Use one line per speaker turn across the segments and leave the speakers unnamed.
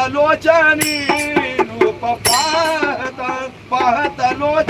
पाहत लोचनी पाहत पाहत लोच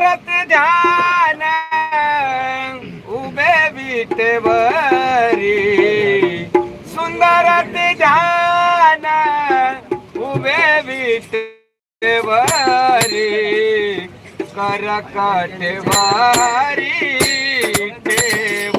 करत ध्यान उभे विटेवरी. सुंदर सुंदरत ध्यान उभे विटेवरी.
करकटेवारी ठेव.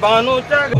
बानूच्या घोषाल बसला रे